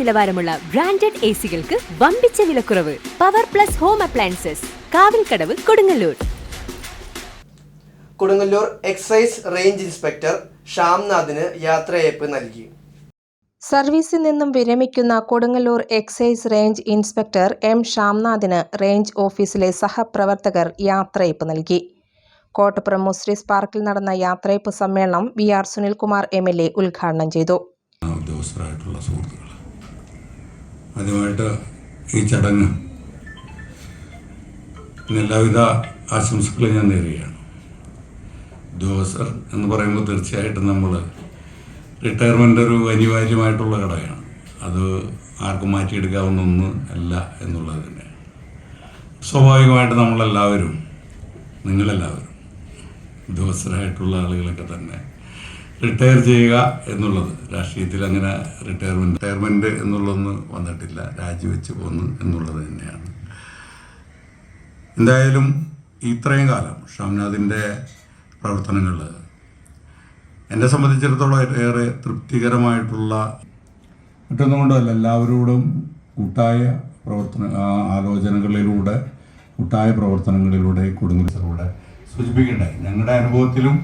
നിലവാരമുള്ള branded A സികൾക്ക് വമ്പിച്ച വിലക്കുറവ്. Power plus home appliances Kavilkadavu Kodungallur. Kodungallur excise range inspector ഷാംനാഥിന് യാത്രയയപ്പ് നൽകി. സർവീസിൽ നിന്നും വിരമിക്കുന്ന Kodungallur excise range inspector M ഷാംനാഥിന് range ഓഫീസിലെ സഹപ്രവർത്തകർ യാത്രയയപ്പ് നൽകി. കോട്ടപ്പുറം മുസ്ലിസ് പാർക്കിൽ നടന്ന യാത്രയപ്പ് സമ്മേളനം V R Sunilkumar M L A ഉദ്ഘാടനം ചെയ്തു. ഉദ്യോഗസ്ഥരായിട്ടുള്ള സുഹൃത്തുക്കൾ ആദ്യമായിട്ട് ഈ ചടങ്ങ് എല്ലാവിധ ആശംസകളും ഞാൻ നേരുകയാണ്. ഉദ്യോഗസ്ഥർ എന്ന് പറയുമ്പോൾ തീർച്ചയായിട്ടും നമ്മൾ റിട്ടയർമെന്റ് ഒരു അനിവാര്യമായിട്ടുള്ള ഘടകമാണ്. അത് ആർക്കും മാറ്റിയെടുക്കാവുന്ന ഒന്ന് അല്ല എന്നുള്ളത് തന്നെയാണ്. സ്വാഭാവികമായിട്ട് നമ്മളെല്ലാവരും നിങ്ങളെല്ലാവരും ഉദ്യോഗസ്ഥരായിട്ടുള്ള ആളുകളൊക്കെ തന്നെ റിട്ടയർ ചെയ്യുക എന്നുള്ളത്. രാഷ്ട്രീയത്തിൽ അങ്ങനെ റിട്ടയർമെന്റ് റിട്ടയർമെന്റ് എന്നുള്ളൊന്നും വന്നിട്ടില്ല. രാജിവെച്ച് പോന്നു എന്നുള്ളത് തന്നെയാണ്. എന്തായാലും ഇത്രയും കാലം ഷംനാഥിന്റെ പ്രവർത്തനങ്ങൾ എന്നെ സംബന്ധിച്ചിടത്തോളം ഏറെ തൃപ്തികരമായിട്ടുള്ള മറ്റൊന്നുകൊണ്ടല്ല എല്ലാവരോടും കൂട്ടായ പ്രവർത്തന ആലോചനകളിലൂടെ കൂട്ടായ പ്രവർത്തനങ്ങളിലൂടെ കുടുംബത്തിലൂടെ സൂചിപ്പിക്കേണ്ടത് ഞങ്ങളുടെ അനുഭവത്തിലും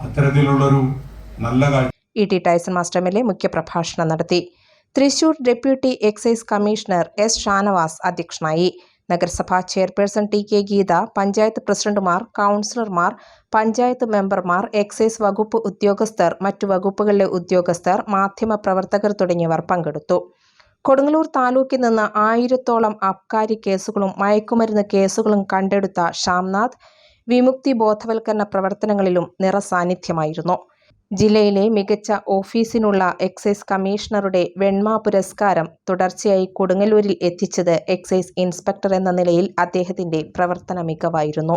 അത്തരത്തിലുള്ളൊരു E T Tyson master M L A മുഖ്യപ്രഭാഷണം നടത്തി. Thrissur deputy excise commissioner S Shanavas അധ്യക്ഷനായി. നഗരസഭാ chairperson T K Geetha panchayat പ്രസിഡന്റുമാർ കൗൺസിലർമാർ പഞ്ചായത്ത് മെമ്പർമാർ എക്സൈസ് വകുപ്പ് ഉദ്യോഗസ്ഥർ മറ്റു വകുപ്പുകളിലെ ഉദ്യോഗസ്ഥർ മാധ്യമപ്രവർത്തകർ തുടങ്ങിയവർ പങ്കെടുത്തു. കൊടുങ്ങല്ലൂർ താലൂക്കിൽ നിന്ന് ആയിരത്തോളം അബ്കാരി കേസുകളും മയക്കുമരുന്ന് കേസുകളും കണ്ടെടുത്ത ഷാംനാഥ് വിമുക്തി ബോധവൽക്കരണ പ്രവർത്തനങ്ങളിലും നിറസാന്നിധ്യമായിരുന്നു. ജില്ലയിലെ മികച്ച ഓഫീസിനുള്ള എക്സൈസ് കമ്മീഷണറുടെ വെണ്മ പുരസ്കാരം തുടർച്ചയായി കൊടുങ്ങല്ലൂരിൽ എത്തിച്ചത് എക്സൈസ് ഇൻസ്പെക്ടർ എന്ന നിലയിൽ അദ്ദേഹത്തിന്റെ പ്രവർത്തന മികവായിരുന്നു.